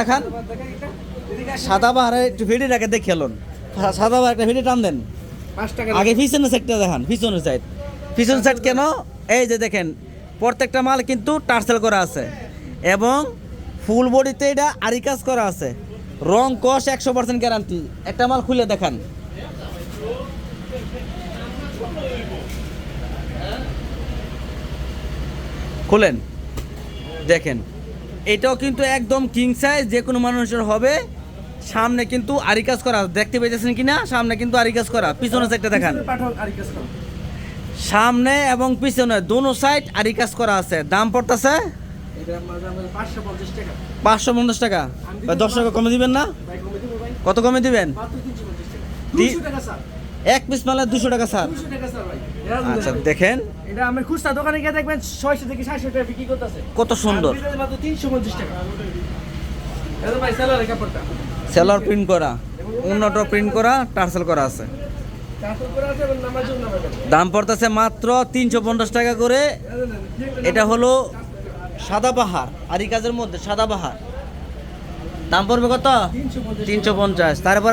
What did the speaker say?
দেখান। সাদা বাহারে একটু ভিডি রেখে দেখে খেলুন। সাদা বাহার একটা ভিডি টান দেন। আগে পিছনের সাইডটা দেখান পিছনের সাইড পিছনের সাইড কেন? এই যে দেখেন প্রত্যেকটা মাল কিন্তু টার্সেল করা আছে। এবং ফুল বডিতে এটা আরি কাজ করা আছে। রং কষ একশো পার্সেন্ট গ্যারান্টি একটা মাল খুলে দেখান। খুলেন। দেখেন। এটাও কিন্তু একদম কিং সাইজ যে কোনো মানুষের হবে। সামনে কিন্তু আরি কাজ করা দেখতে পেয়েছেন কিনা? সামনে কিন্তু আরি কাজ করা পিছনের সাইডটা দেখান। কি সামনে এবং পিছনে দোনো সাইড আরি কাজ করা আছে। দাম পড়তেছে? পাঁচশো পঞ্চাশ টাকা। দশ টাকা। কমে দিবেন না? কত কমে দিবেন? এক পিস মালে দুশো টাকা স্যার। আচ্ছা দেখেন। এটা আমার খুচরা দোকানে গিয়ে দেখবেন ছয়শো থেকে সাতশো টাকা বিক্রি করতেছে। কত সুন্দর। তিনশো পঞ্চাশ টাকা। ভাই স্যালারি কাপড়টা। সেলার প্রিন্ট করা উন্নত প্রিন্ট করা টার্সেল করা আছে। দাম পড়তেছে মাত্র তিনশো পঞ্চাশ টাকা করে। এটা হলো সাদা পাহাড় আরি কাজের মধ্যে সাদা পাহাড় দাম পড়বে কত? তিনশো পঞ্চাশ। তারপর